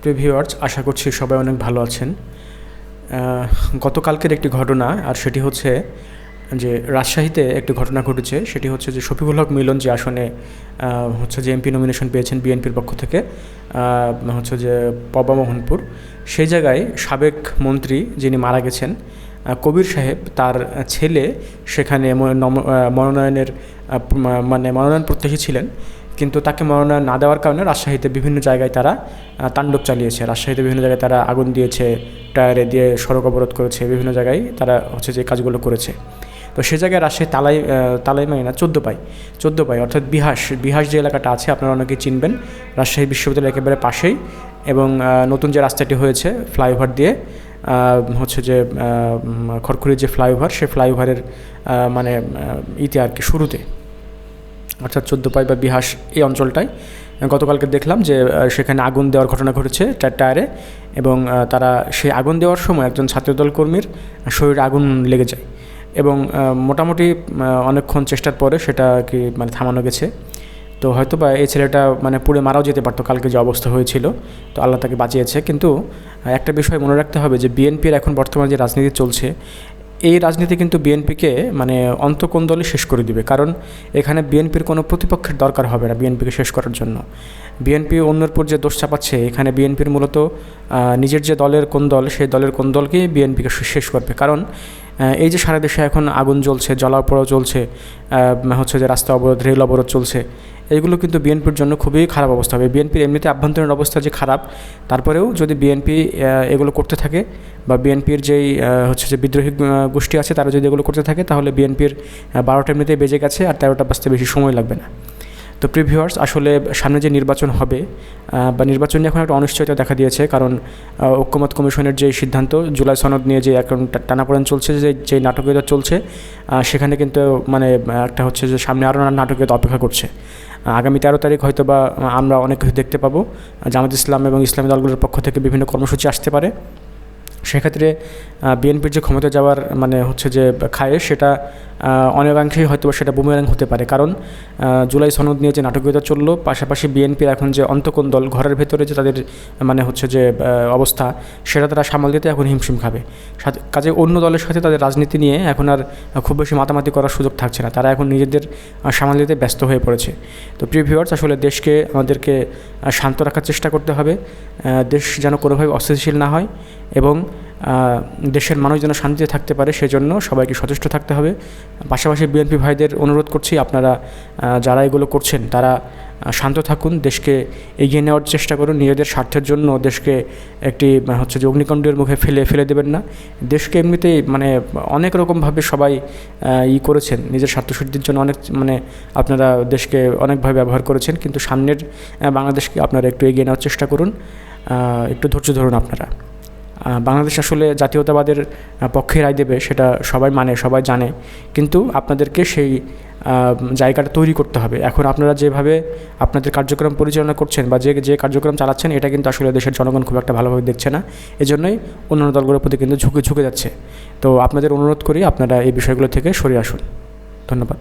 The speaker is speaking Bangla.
প্রিয় ভিউয়ার্স আশা করছি সবাই অনেক ভালো আছেন। গতকালকের একটি ঘটনা, আর সেটি হচ্ছে যে রাজশাহীতে একটি ঘটনা ঘটেছে। সেটি হচ্ছে যে শফিকুল হক মিলন যে আসনে হচ্ছে যে এমপি নমিনেশন পেয়েছেন বিএনপির পক্ষ থেকে হচ্ছে যে পবা মোহনপুর, সেই জায়গায় সাবেক মন্ত্রী যিনি মারা গেছেন কবির সাহেব, তার ছেলে সেখানে মনোনয়নের মানে মনোনয়ন প্রত্যাশী ছিলেন, কিন্তু তাকে মনোনয়ন না দেওয়ার কারণে রাজশাহীতে বিভিন্ন জায়গায় তারা তাণ্ডব চালিয়েছে। রাজশাহীতে বিভিন্ন জায়গায় তারা আগুন দিয়েছে, টায়ারে দিয়ে সড়ক অবরোধ করেছে, বিভিন্ন জায়গায় তারা হচ্ছে যে কাজগুলো করেছে। তো সে জায়গায় রাজশাহী তালাই তালাই মানে না চোদ্দ পাই চোদ্দ পাই অর্থাৎ বিহাস বিহাস যে এলাকাটা আছে আপনারা অনেকেই চিনবেন। রাজশাহী বিশ্ববিদ্যালয়ের একেবারে পাশেই এবং নতুন যে রাস্তাটি হয়েছে ফ্লাইওভার দিয়ে হচ্ছে যে খড়খড়ির যে ফ্লাইওভার, সে ফ্লাইওভারের মানে ইতে আর কি শুরুতে। অর্থাৎ চোদ্দোপাই বা বিহাস এই অঞ্চলটায়। গতকালকে দেখলাম যে সেখানে আগুন দেওয়ার ঘটনা ঘটেছে টায়ার টায়ারে এবং তারা সেই আগুন দেওয়ার সময় একজন ছাত্রদল কর্মীর শরীরে আগুন লেগে যায় এবং মোটামুটি অনেকক্ষণ চেষ্টার পরে সেটা কি মানে থামানো গেছে। তো হয়তো বা এই ছেলেটা মানে পুড়ে মারাও যেতে পারতো, কালকে যে অবস্থা হয়েছিল। তো আল্লাহ তাকে বাঁচিয়েছে। কিন্তু একটা বিষয় মনে রাখতে হবে যে, বিএনপির এখন বর্তমানে যে রাজনীতি চলছে এই রাজনীতি কিন্তু বিএনপিকে মানে অন্তকোন্দলে শেষ করে দিবে। কারণ এখানে বিএনপির কোনো প্রতিপক্ষের দরকার হবে না বিএনপিকে শেষ করার জন্য। বিএনপি অন্যের উপর যে দোষ চাপাচ্ছে, এখানে বিএনপির মূলত নিজের যে দলের কোন দল, সেই দলের কোন দলকেই বিএনপিকে শেষ করবে। কারণ এই যে সারা দেশে এখন আগুন জ্বলছে জলাপড়াও চলছে হচ্ছে যে রাস্তা অবরোধ, রেল অবরোধ চলছে এইগুলো কিন্তু বিএনপির জন্য খুবই খারাপ অবস্থা হবে। বিএনপির এমনিতে আভ্যন্তরীণ অবস্থা যে খারাপ, তারপরেও যদি বিএনপি এগুলো করতে থাকে বা বিএনপির যেই হচ্ছে যে বিদ্রোহী গোষ্ঠী আছে, তারা যদি এগুলো করতে থাকে, তাহলে বিএনপির বারোটা এমনিতেই বেজে গেছে আর তেরোটা বাজতে বেশি সময় লাগবে না। তো প্রিভিউয়ার্স আসলে সামনে যে নির্বাচন হবে বা নির্বাচন নিয়ে এখন একটা অনিশ্চয়তা দেখা দিয়েছে, কারণ ঐক্যমত কমিশনের যে সিদ্ধান্ত, জুলাই সনদ নিয়ে যে এখন টানাপোড়েন চলছে, যে যে নাটকীয়তা চলছে সেখানে কিন্তু মানে একটা হচ্ছে যে সামনে আরও নাটকীয়তা অপেক্ষা করছে। আগামী তেরো তারিখ হয়তো বা আমরা অনেক কিছু দেখতে পাবো, জামাত ইসলাম এবং ইসলামী দলগুলোর পক্ষ থেকে বিভিন্ন কর্মসূচি আসতে পারে। সেক্ষেত্রে বিএনপির যে ক্ষমতা যাওয়ার মানে হচ্ছে যে খায়ে, সেটা অনেকাংশেই হয়তো সেটা বুমেরাং হতে পারে। কারণ জুলাই সনদ নিয়ে যে নাটকীয়তা চলল, পাশাপাশি বিএনপির এখন যে অন্তকোন দল, ঘরের ভেতরে যে তাদের মানে হচ্ছে যে অবস্থা, সেটা তারা সামাল দিতে এখন হিমশিম খাবে। কাজে অন্য দলের সাথে তাদের রাজনীতি নিয়ে এখন আর খুব বেশি মাতামাতি করার সুযোগ থাকছে না। তারা এখন নিজেদের সামাল দিতে ব্যস্ত হয়ে পড়েছে। তো প্রিয় ভিউয়ার্স আসলে দেশকে, আমাদেরকে শান্ত রাখার চেষ্টা করতে হবে। দেশ যেন কোনোভাবে অস্থিতিশীল না হয় এবং দেশের মানুষ যেন শান্তিতে থাকতে পারে, সেজন্য সবাইকে সচেষ্ট থাকতে হবে। পাশাপাশি বিএনপি ভাইদের অনুরোধ করছি, আপনারা যারা এগুলো করছেন, তারা শান্ত থাকুন, দেশকে এগিয়ে নেওয়ার চেষ্টা করুন, নিজেদের স্বার্থের জন্য দেশকে একটি হচ্ছে যে অগ্নিকাণ্ডের মুখে ফেলে ফেলে দেবেন না। দেশকে এমনিতেই মানে অনেক রকমভাবে সবাই ই করেছেন, নিজের স্বার্থসিদ্ধির জন্য অনেক মানে আপনারা দেশকে অনেকভাবে ব্যবহার করেছেন, কিন্তু সামনের বাংলাদেশকে আপনারা একটু এগিয়ে নেওয়ার চেষ্টা করুন। একটু ধৈর্য ধরুন আপনারা। বাংলাদেশ আসলে জাতীয়তাবাদের পক্ষে রায় দেবে, সেটা সবাই মানে সবাই জানে। কিন্তু আপনাদেরকে সেই জায়গাটা তৈরি করতে হবে। এখন আপনারা যেভাবে আপনাদের কার্যক্রম পরিচালনা করছেন বা যে যে কার্যক্রম চালাচ্ছেন, এটা কিন্তু আসলে দেশের জনগণ খুব একটা ভালোভাবে দেখছে না। এজন্যই অন্যান্য দলগুলোর প্রতি কিন্তু ঝুঁকে ঝুঁকে যাচ্ছে। তো আপনাদের অনুরোধ করি আপনারা এই বিষয়গুলো থেকে সরে আসুন। ধন্যবাদ।